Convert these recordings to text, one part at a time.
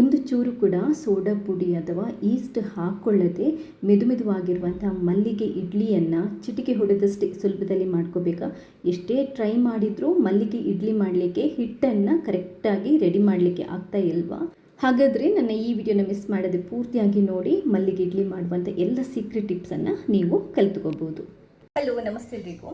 ಒಂದು ಚೂರು ಕೂಡ ಸೋಡಾ ಪುಡಿ ಅಥವಾ ಈಸ್ಟ್ ಹಾಕ್ಕೊಳ್ಳದೆ ಮೆದು ಮೆದುವಾಗಿರುವಂಥ ಮಲ್ಲಿಗೆ ಇಡ್ಲಿಯನ್ನು ಚಿಟಿಕೆ ಹೊಡೆದಷ್ಟೇ ಸುಲಭದಲ್ಲಿ ಮಾಡ್ಕೋಬೇಕಾ? ಎಷ್ಟೇ ಟ್ರೈ ಮಾಡಿದರೂ ಮಲ್ಲಿಗೆ ಇಡ್ಲಿ ಮಾಡಲಿಕ್ಕೆ ಹಿಟ್ಟನ್ನು ಕರೆಕ್ಟಾಗಿ ರೆಡಿ ಮಾಡಲಿಕ್ಕೆ ಆಗ್ತಾ ಇಲ್ವಾ? ಹಾಗಾದರೆ ನನ್ನ ಈ ವಿಡಿಯೋನ ಮಿಸ್ ಮಾಡದೆ ಪೂರ್ತಿಯಾಗಿ ನೋಡಿ ಮಲ್ಲಿಗೆ ಇಡ್ಲಿ ಮಾಡುವಂಥ ಎಲ್ಲ ಸೀಕ್ರೆಟ್ ಟಿಪ್ಸನ್ನು ನೀವು ಕಲಿತ್ಕೋಬೋದು. ಹಲೋ ನಮಸ್ತೆ ಎಲ್ರಿಗೂ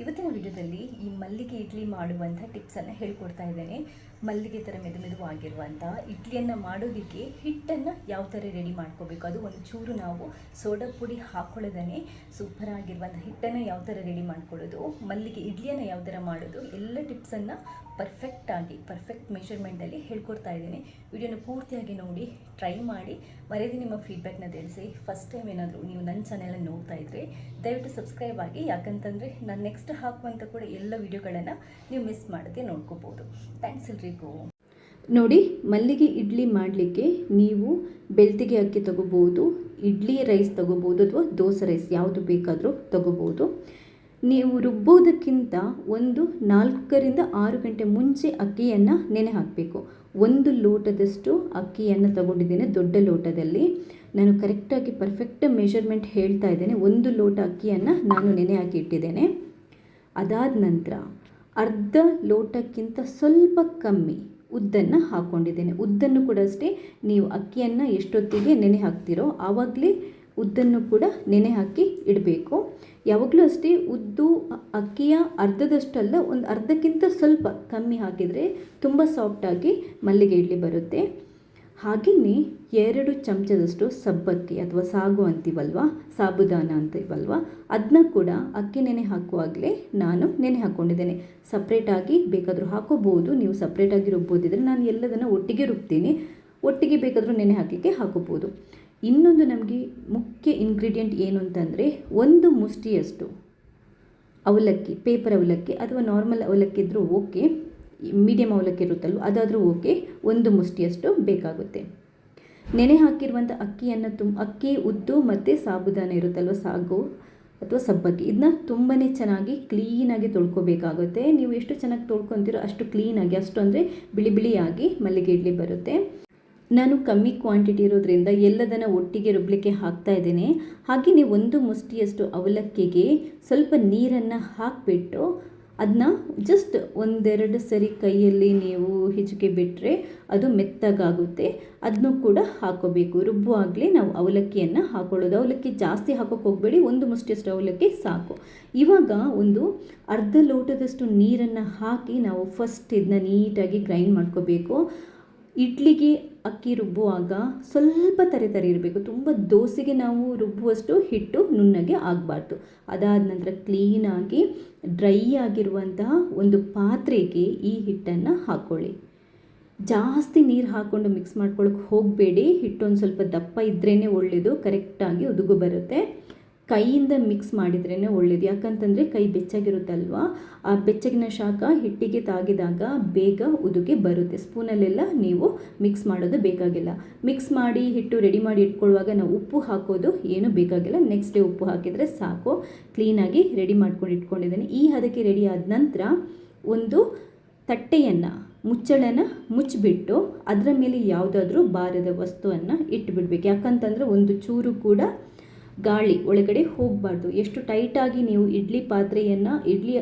ಇವತ್ತಿನ ವಿಡಿಯೋದಲ್ಲಿ ಈ ಮಲ್ಲಿಗೆ ಇಡ್ಲಿ ಮಾಡುವಂಥ ಟಿಪ್ಸನ್ನು ಹೇಳ್ಕೊಡ್ತಾ ಇದ್ದೇನೆ. ಮಲ್ಲಿಗೆ ಥರ ಮೆದು ಮೆದುವಾಗಿರುವಂಥ ಇಡ್ಲಿಯನ್ನು ಮಾಡೋದಕ್ಕೆ ಹಿಟ್ಟನ್ನು ಯಾವ ಥರ ರೆಡಿ ಮಾಡ್ಕೋಬೇಕು? ಅದು ಒಂದು ಚೂರು ನಾವು ಸೋಡಾ ಪುಡಿ ಹಾಕ್ಕೊಳ್ಳೋದನ್ನೇ ಸೂಪರ್ ಆಗಿರುವಂಥ ಹಿಟ್ಟನ್ನು ಯಾವ ಥರ ರೆಡಿ ಮಾಡ್ಕೊಳ್ಳೋದು? ಮಲ್ಲಿಗೆ ಇಡ್ಲಿಯನ್ನು ಯಾವ ಥರ ಮಾಡೋದು? ಎಲ್ಲ ಟಿಪ್ಸನ್ನು ಪರ್ಫೆಕ್ಟಾಗಿ ಪರ್ಫೆಕ್ಟ್ ಮೆಷರ್ಮೆಂಟಲ್ಲಿ ಹೇಳ್ಕೊಡ್ತಾ ಇದ್ದೇನೆ. ವಿಡಿಯೋನ ಪೂರ್ತಿಯಾಗಿ ನೋಡಿ ಟ್ರೈ ಮಾಡಿ, ಮರೆಯದೇ ನಿಮ್ಮ ಫೀಡ್ಬ್ಯಾಕ್ನ ತಿಳಿಸಿ. ಫಸ್ಟ್ ಟೈಮ್ ಏನಾದರೂ ನೀವು ನನ್ನ ಚಾನೆಲನ್ನು ನೋಡ್ತಾ ಇದ್ದರೆ ದಯವಿಟ್ಟು ಸಬ್ಸ್ಕ್ರೈಬ್ ಆಗಿ. ಯಾಕಂತಂದರೆ, ನಾನು ನೆಕ್ಸ್ಟ್ ಹಾಕುವಂಥ ಕೂಡ ಎಲ್ಲ ವಿಡಿಯೋಗಳನ್ನು ನೀವು ಮಿಸ್ ಮಾಡದೆ ನೋಡ್ಕೋಬೋದು. ಥ್ಯಾಂಕ್ಸ್ ಎಲ್ರಿಗೂ. ನೋಡಿ, ಮಲ್ಲಿಗೆ ಇಡ್ಲಿ ಮಾಡಲಿಕ್ಕೆ ನೀವು ಬೆಳ್ತಿಗೆ ಅಕ್ಕಿ ತಗೋಬೋದು, ಇಡ್ಲಿ ರೈಸ್ ತಗೋಬೋದು ಅಥವಾ ದೋಸೆ ರೈಸ್ ಯಾವುದು ಬೇಕಾದರೂ ತಗೋಬೋದು. ನೀವು ರುಬ್ಬೋದಕ್ಕಿಂತ ಒಂದು ನಾಲ್ಕರಿಂದ ಆರು ಗಂಟೆ ಮುಂಚೆ ಅಕ್ಕಿಯನ್ನು ನೆನೆ ಹಾಕಬೇಕು. ಒಂದು ಲೋಟದಷ್ಟು ಅಕ್ಕಿಯನ್ನು ತಗೊಂಡಿದ್ದೇನೆ, ದೊಡ್ಡ ಲೋಟದಲ್ಲಿ. ನಾನು ಕರೆಕ್ಟಾಗಿ ಪರ್ಫೆಕ್ಟ್ ಮೆಷರ್ಮೆಂಟ್ ಹೇಳ್ತಾ ಇದ್ದೇನೆ. ಒಂದು ಲೋಟ ಅಕ್ಕಿಯನ್ನು ನಾನು ನೆನೆ ಹಾಕಿ ಇಟ್ಟಿದ್ದೇನೆ. ಅದಾದ ನಂತರ ಅರ್ಧ ಲೋಟಕ್ಕಿಂತ ಸ್ವಲ್ಪ ಕಮ್ಮಿ ಉದ್ದನ್ನು ಹಾಕ್ಕೊಂಡಿದ್ದೇನೆ ಉದ್ದನ್ನು ಕೂಡ ಅಷ್ಟೇ ನೀವು ಅಕ್ಕಿಯನ್ನು ಎಷ್ಟೊತ್ತಿಗೆ ನೆನೆ ಹಾಕ್ತಿರೋ ಆವಾಗಲೇ ಉದ್ದನ್ನು ಕೂಡ ನೆನೆ ಹಾಕಿ ಇಡಬೇಕು. ಯಾವಾಗಲೂ ಅಷ್ಟೇ ಉದ್ದು ಅಕ್ಕಿಯ ಅರ್ಧದಷ್ಟಲ್ಲ, ಒಂದು ಅರ್ಧಕ್ಕಿಂತ ಸ್ವಲ್ಪ ಕಮ್ಮಿ ಹಾಕಿದರೆ ತುಂಬ ಸಾಫ್ಟಾಗಿ ಮಲ್ಲಿಗೆ ಇಡ್ಲಿ ಬರುತ್ತೆ. ಹಾಗೆಯೇ ಎರಡು ಚಮಚದಷ್ಟು ಸಬ್ಬಕ್ಕಿ ಅಥವಾ ಸಾಗು ಅಂತೀವಲ್ವ? ಸಾಬುದಾನ ಅಂತೀವಲ್ವ? ಅದನ್ನ ಕೂಡ ಅಕ್ಕಿ ನೆನೆ ಹಾಕುವಾಗಲೇ ನಾನು ನೆನೆ ಹಾಕ್ಕೊಂಡಿದ್ದೇನೆ ಸಪ್ರೇಟಾಗಿ ಬೇಕಾದರೂ ಹಾಕೋಬೋದು ನೀವು ಸಪ್ರೇಟಾಗಿ ರುಬ್ಬೋದಿದ್ರೆ ನಾನು ಎಲ್ಲದನ್ನು ಒಟ್ಟಿಗೆ ರುಬ್ತೀನಿ. ಒಟ್ಟಿಗೆ ಬೇಕಾದರೂ ನೆನೆ ಹಾಕಲಿಕ್ಕೆ ಹಾಕೋಬೋದು ಇನ್ನೊಂದು ನಮಗೆ ಮುಖ್ಯ ಇಂಗ್ರೀಡಿಯೆಂಟ್ ಏನು ಅಂತಂದರೆ ಒಂದು ಮುಷ್ಟಿಯಷ್ಟು ಅವಲಕ್ಕಿ ಪೇಪರ್ ಅವಲಕ್ಕಿ ಅಥವಾ ನಾರ್ಮಲ್ ಅವಲಕ್ಕಿ ಇದ್ದರೂ ಓಕೆ ಮೀಡಿಯಮ್ ಅವಲಕ್ಕಿ ಇರುತ್ತಲ್ವ ಅದಾದರೂ ಓಕೆ, ಒಂದು ಮುಷ್ಟಿಯಷ್ಟು ಬೇಕಾಗುತ್ತೆ. ನೆನೆ ಹಾಕಿರುವಂಥ ಅಕ್ಕಿಯನ್ನು ತುಂಬ ಅಕ್ಕಿ, ಉದ್ದು ಮತ್ತು ಸಾಬುದಾನ ಇರುತ್ತಲ್ವ, ಸಾಗು ಅಥವಾ ಸಬ್ಬಕ್ಕಿ. ಇದನ್ನ ತುಂಬಾ ಚೆನ್ನಾಗಿ ಕ್ಲೀನಾಗಿ ತೊಳ್ಕೊಬೇಕಾಗುತ್ತೆ. ನೀವು ಎಷ್ಟು ಚೆನ್ನಾಗಿ ತೊಳ್ಕೊತೀರೋ ಅಷ್ಟು ಕ್ಲೀನಾಗಿ, ಅಷ್ಟು ಅಂದರೆ ಬಿಳಿ ಬಿಳಿಯಾಗಿ ಮಲ್ಲಿಗೆ ಇಡ್ಲಿ ಬರುತ್ತೆ. ನಾನು ಕಮ್ಮಿ ಕ್ವಾಂಟಿಟಿ ಇರೋದ್ರಿಂದ ಎಲ್ಲದನ್ನು ಒಟ್ಟಿಗೆ ರುಬ್ಬಲಿಕ್ಕೆ ಹಾಕ್ತಾ ಇದ್ದೇನೆ. ಹಾಗೆಯೇ ಒಂದು ಮುಷ್ಟಿಯಷ್ಟು ಅವಲಕ್ಕಿಗೆ ಸ್ವಲ್ಪ ನೀರನ್ನು ಹಾಕಿಬಿಟ್ಟು ಅದನ್ನ ಜಸ್ಟ್ ಒಂದೆರಡು ಸರಿ ಕೈಯಲ್ಲಿ ನೀವು ಹಿಚುಕಿ ಬಿಟ್ಟರೆ ಅದು ಮೆತ್ತಗಾಗುತ್ತೆ. ಅದನ್ನು ಕೂಡ ಹಾಕೋಬೇಕು. ರುಬ್ಬುವಾಗಲೇ ನಾವು ಅವಲಕ್ಕಿಯನ್ನು ಹಾಕೊಳ್ಳೋದು. ಅವಲಕ್ಕಿ ಜಾಸ್ತಿ ಹಾಕೋಕೆ ಹೋಗಬೇಡಿ. ಒಂದು ಮುಷ್ಟಿಯಷ್ಟು ಅವಲಕ್ಕಿ ಸಾಕು. ಇವಾಗ ಒಂದು ಅರ್ಧ ಲೋಟದಷ್ಟು ನೀರನ್ನು ಹಾಕಿ ನಾವು ಫಸ್ಟ್ ಇದನ್ನ ನೀಟಾಗಿ ಗ್ರೈಂಡ್ ಮಾಡ್ಕೋಬೇಕು. ಇಡ್ಲಿಗೆ ಅಕ್ಕಿ ರುಬ್ಬುವಾಗ ಸ್ವಲ್ಪ ತರೆ ತರೆ ಇರಬೇಕು. ತುಂಬ ದೋಸೆಗೆ ನಾವು ರುಬ್ಬುವಷ್ಟು ಹಿಟ್ಟು ನುಣ್ಣಗೆ ಆಗಬಾರ್ದು. ಅದಾದ ನಂತರ ಕ್ಲೀನಾಗಿ ಡ್ರೈ ಆಗಿರುವಂತಹ ಒಂದು ಪಾತ್ರೆಗೆ ಈ ಹಿಟ್ಟನ್ನು ಹಾಕ್ಕೊಳ್ಳಿ ಜಾಸ್ತಿ ನೀರು ಹಾಕ್ಕೊಂಡು ಮಿಕ್ಸ್ ಮಾಡ್ಕೊಳಕ್ಕೆ ಹೋಗಬೇಡಿ. ಹಿಟ್ಟೊಂದು ಸ್ವಲ್ಪ ದಪ್ಪ ಇದ್ರೇ ಒಳ್ಳೆಯದು ಕರೆಕ್ಟಾಗಿ ಉದುಗು ಬರುತ್ತೆ. ಕೈಯಿಂದ ಮಿಕ್ಸ್ ಮಾಡಿದ್ರೇ ಒಳ್ಳೇದು. ಯಾಕಂತಂದರೆ ಕೈ ಬೆಚ್ಚಗಿರುತ್ತಲ್ವ? ಆ ಬೆಚ್ಚಗಿನ ಶಾಖ ಹಿಟ್ಟಿಗೆ ತಾಗಿದಾಗ ಬೇಗ ಉದುಗೆ ಬರುತ್ತೆ. ಸ್ಪೂನಲ್ಲೆಲ್ಲ ನೀವು ಮಿಕ್ಸ್ ಮಾಡೋದು ಬೇಕಾಗಿಲ್ಲ. ಮಿಕ್ಸ್ ಮಾಡಿ ಹಿಟ್ಟು ರೆಡಿ ಮಾಡಿ ಇಟ್ಕೊಳ್ಳುವಾಗ ನಾವು ಉಪ್ಪು ಹಾಕೋದು ಏನೂ ಬೇಕಾಗಿಲ್ಲ. ನೆಕ್ಸ್ಟ್ ಡೇ ಉಪ್ಪು ಹಾಕಿದರೆ ಸಾಕು. ಕ್ಲೀನಾಗಿ ರೆಡಿ ಮಾಡ್ಕೊಂಡು ಇಟ್ಕೊಂಡಿದ್ದೀನಿ. ಈ ಹದಕ್ಕೆ ರೆಡಿ ಆದ ನಂತರ ಒಂದು ತಟ್ಟೆಯನ್ನು, ಮುಚ್ಚಳನ ಮುಚ್ಚಿಬಿಟ್ಟು ಅದರ ಮೇಲೆ ಯಾವುದಾದ್ರೂ ಬಾರದ ವಸ್ತುವನ್ನು ಇಟ್ಟುಬಿಡ್ಬೇಕು ಯಾಕಂತಂದರೆ ಒಂದು ಚೂರು ಕೂಡ ಗಾಳಿ ಒಳಗಡೆ ಹೋಗಬಾರ್ದು. ಎಷ್ಟು ಟೈಟಾಗಿ ನೀವು ಇಡ್ಲಿ ಪಾತ್ರೆಯನ್ನು, ಇಡ್ಲಿ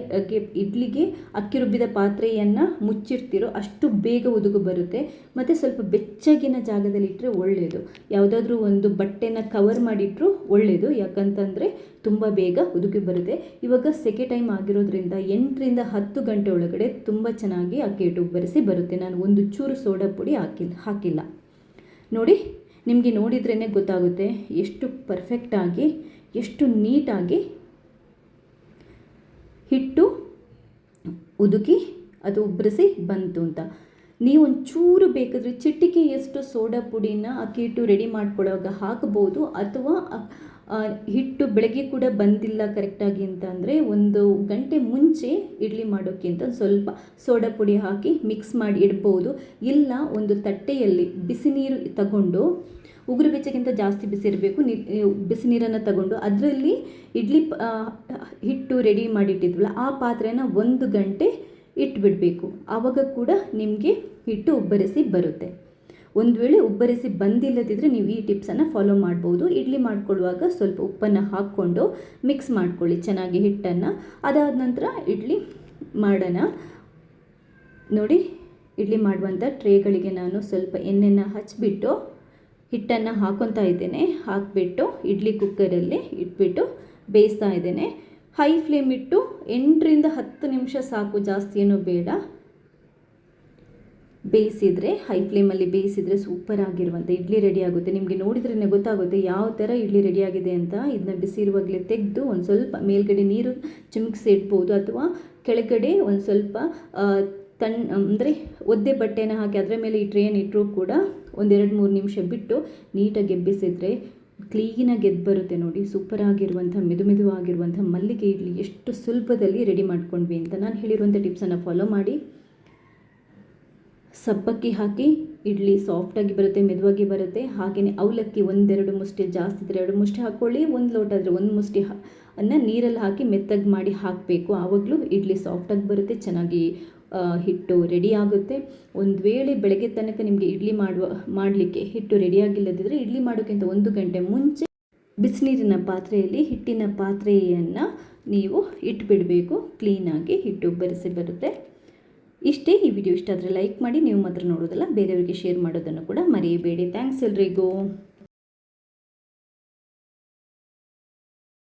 ಇಡ್ಲಿಗೆ ಅಕ್ಕಿ ರುಬ್ಬಿದ ಪಾತ್ರೆಯನ್ನು ಮುಚ್ಚಿರ್ತೀರೋ ಅಷ್ಟು ಬೇಗ ಉದುಗು ಬರುತ್ತೆ. ಮತ್ತು ಸ್ವಲ್ಪ ಬೆಚ್ಚಗಿನ ಜಾಗದಲ್ಲಿ ಇಟ್ಟರೆ ಒಳ್ಳೆಯದು ಯಾವುದಾದ್ರೂ ಒಂದು ಬಟ್ಟೆನ ಕವರ್ ಮಾಡಿಟ್ಟರು ಒಳ್ಳೆಯದು ಯಾಕಂತಂದರೆ ತುಂಬ ಬೇಗ ಉದುಗಿ ಬರುತ್ತೆ. ಇವಾಗ ಸೆಕೆ ಟೈಮ್ ಆಗಿರೋದ್ರಿಂದ ಎಂಟರಿಂದ ಹತ್ತು ಗಂಟೆ ಒಳಗಡೆ ತುಂಬ ಚೆನ್ನಾಗಿ ಅಕ್ಕಿ ಹಿಟ್ಟು ಬರೆಸಿ ಬರುತ್ತೆ. ನಾನು ಒಂದು ಚೂರು ಸೋಡಾ ಪುಡಿ ಹಾಕಿಲ್ಲ ಹಾಕಿಲ್ಲ. ನೋಡಿ ನಿಮಗೆ ನೋಡಿದ್ರೇ ಗೊತ್ತಾಗುತ್ತೆ ಎಷ್ಟು ಪರ್ಫೆಕ್ಟಾಗಿ ಎಷ್ಟು ನೀಟಾಗಿ ಹಿಟ್ಟು ಉದುಕಿ ಅದು ಉಬ್ಬರಿಸಿ ಬಂತು ಅಂತ. ನೀವು ಒಂಚೂರು ಬೇಕಾದರೆ ಚಿಟಿಕೆಯಷ್ಟು ಸೋಡಾ ಪುಡಿನ ಅಕ್ಕಿ ಹಿಟ್ಟು ರೆಡಿ ಮಾಡ್ಕೊಳ್ಳೋವಾಗ ಹಾಕ್ಬೋದು ಅಥವಾ ಹಿಟ್ಟು ಬೆಳಗ್ಗೆ ಕೂಡ ಬಂದಿಲ್ಲ ಕರೆಕ್ಟಾಗಿ ಅಂತ ಅಂದರೆ ಒಂದು ಗಂಟೆ ಮುಂಚೆ ಇಡ್ಲಿ ಮಾಡೋಕ್ಕಿಂತ ಸ್ವಲ್ಪ ಸೋಡಾ ಪುಡಿ ಹಾಕಿ ಮಿಕ್ಸ್ ಮಾಡಿ ಇಡ್ಬೋದು. ಇಲ್ಲ, ಒಂದು ತಟ್ಟೆಯಲ್ಲಿ ಬಿಸಿ ನೀರು ತಗೊಂಡು ಉಗುರು ಬೆಚ್ಚಗಿಂತ ಜಾಸ್ತಿ ಬಿಸಿ ಇರಬೇಕು. ನೀ, ಬಿಸಿ ನೀರನ್ನು ತಗೊಂಡು ಅದರಲ್ಲಿ ಇಡ್ಲಿ ಹಿಟ್ಟು ರೆಡಿ ಮಾಡಿಟ್ಟಿದ್ವಲ್ಲ, ಆ ಪಾತ್ರೆನ ಒಂದು ಗಂಟೆ ಇಟ್ಬಿಡಬೇಕು. ಆವಾಗ ಕೂಡ ನಿಮಗೆ ಹಿಟ್ಟು ಉಬ್ಬರಿಸಿ ಬರುತ್ತೆ. ಒಂದು ವೇಳೆ ಉಬ್ಬರಿಸಿ ಬಂದಿಲ್ಲದಿದ್ದರೆ ನೀವು ಈ ಟಿಪ್ಸನ್ನು ಫಾಲೋ ಮಾಡ್ಬೋದು. ಇಡ್ಲಿ ಮಾಡ್ಕೊಳ್ಳುವಾಗ ಸ್ವಲ್ಪ ಉಪ್ಪನ್ನು ಹಾಕ್ಕೊಂಡು ಮಿಕ್ಸ್ ಮಾಡ್ಕೊಳ್ಳಿ ಚೆನ್ನಾಗಿ ಹಿಟ್ಟನ್ನು. ಅದಾದ ನಂತರ ಇಡ್ಲಿ ಮಾಡೋಣ. ನೋಡಿ, ಇಡ್ಲಿ ಮಾಡುವಂಥ ಟ್ರೇಗಳಿಗೆ ನಾನು ಸ್ವಲ್ಪ ಎಣ್ಣೆನ ಹಚ್ಚಿಬಿಟ್ಟು ಹಿಟ್ಟನ್ನು ಹಾಕೊತಾ ಇದ್ದೇನೆ. ಹಾಕಿಬಿಟ್ಟು ಇಡ್ಲಿ ಕುಕ್ಕರಲ್ಲಿ ಇಟ್ಬಿಟ್ಟು ಬೇಯಿಸ್ತಾ ಇದ್ದೇನೆ. ಹೈ ಫ್ಲೇಮ್ ಇಟ್ಟು ಎಂಟರಿಂದ ಹತ್ತು ನಿಮಿಷ ಸಾಕು ಜಾಸ್ತಿ ಏನೂ ಬೇಡ. ಬೇಯಿಸಿದರೆ ಹೈ ಫ್ಲೇಮಲ್ಲಿ ಬೇಯಿಸಿದರೆ ಸೂಪರ್ ಆಗಿರುವಂಥ ಇಡ್ಲಿ ರೆಡಿ ಆಗುತ್ತೆ. ನಿಮಗೆ ನೋಡಿದ್ರೇ ಗೊತ್ತಾಗುತ್ತೆ ಯಾವ ಥರ ಇಡ್ಲಿ ರೆಡಿ ಆಗಿದೆ ಅಂತ. ಇದನ್ನ ಬಿಸಿ ಇರುವಾಗಲೇ ತೆಗೆದು ಒಂದು ಸ್ವಲ್ಪ ಮೇಲ್ಗಡೆ ನೀರು ಚಿಮುಕಿಸಿ ಇಡ್ಬೋದು ಅಥವಾ ಕೆಳಗಡೆ ಒಂದು ಸ್ವಲ್ಪ ತಣ್ಣ ಅಂದರೆ ಒದ್ದೆ ಬಟ್ಟೆನ ಹಾಕಿ ಅದರ ಮೇಲೆ ಈ ಟ್ರೇನ ಇಟ್ಟರೂ ಕೂಡ ಒಂದೆರಡು ಮೂರು ನಿಮಿಷ ಬಿಟ್ಟು ನೀಟಾಗಿ ಎಬ್ಬಿಸಿದರೆ ಕ್ಲೀನಾಗಿ ಎದ್ದು ಬರುತ್ತೆ ನೋಡಿ. ಸೂಪರ್ ಆಗಿರುವಂಥ, ಮೆದು ಮೆದುವಾಗಿರುವಂಥ ಮಲ್ಲಿಗೆ ಇಡ್ಲಿ ಎಷ್ಟು ಸುಲಭದಲ್ಲಿ ರೆಡಿ ಮಾಡ್ಕೊಂಡ್ವಿ ಅಂತ ನಾನು ಹೇಳಿರುವಂಥ ಟಿಪ್ಸನ್ನು ಫಾಲೋ ಮಾಡಿ. ಸಬ್ಬಕ್ಕಿ ಹಾಕಿ, ಇಡ್ಲಿ ಸಾಫ್ಟಾಗಿ ಬರುತ್ತೆ, ಮೆದುವಾಗಿ ಬರುತ್ತೆ. ಹಾಗೆಯೇ ಅವಲಕ್ಕಿ ಒಂದೆರಡು ಮುಷ್ಟಿ, ಜಾಸ್ತಿ ಇದ್ದರೆ ಎರಡು ಮುಷ್ಟಿ ಹಾಕ್ಕೊಳ್ಳಿ ಒಂದು ಲೋಟ ಆದರೆ ಒಂದು ಮುಷ್ಟಿ ಅನ್ನು ನೀರಲ್ಲಿ ಹಾಕಿ ಮೆತ್ತಗೆ ಮಾಡಿ ಹಾಕಬೇಕು. ಆವಾಗಲೂ ಇಡ್ಲಿ ಸಾಫ್ಟಾಗಿ ಬರುತ್ತೆ, ಚೆನ್ನಾಗಿ ಹಿಟ್ಟು ರೆಡಿ ಆಗುತ್ತೆ. ಒಂದು ವೇಳೆ ಬೆಳಗ್ಗೆ ತನಕ ನಿಮಗೆ ಇಡ್ಲಿ ಮಾಡುವ, ಮಾಡಲಿಕ್ಕೆ ಹಿಟ್ಟು ರೆಡಿಯಾಗಿಲ್ಲದಿದ್ದರೆ ಇಡ್ಲಿ ಮಾಡೋಕ್ಕಿಂತ ಒಂದು ಗಂಟೆ ಮುಂಚೆ ಬಿಸಿನೀರಿನ ಪಾತ್ರೆಯಲ್ಲಿ ಹಿಟ್ಟಿನ ಪಾತ್ರೆಯನ್ನು ನೀವು ಇಟ್ಬಿಡಬೇಕು. ಕ್ಲೀನಾಗಿ ಹಿಟ್ಟು ಬೆರೆಸಿ ಬರುತ್ತೆ. ಇಷ್ಟೇ ಈ ವಿಡಿಯೋ ಇಷ್ಟ ಆದರೆ ಲೈಕ್ ಮಾಡಿ, ನೀವು ಮಾತ್ರ ನೋಡೋದಲ್ಲ, ಬೇರೆಯವರಿಗೆ ಶೇರ್ ಮಾಡೋದನ್ನು ಕೂಡ ಮರೆಯಬೇಡಿ. ಥ್ಯಾಂಕ್ಸ್ ಎಲ್ರಿಗೂ.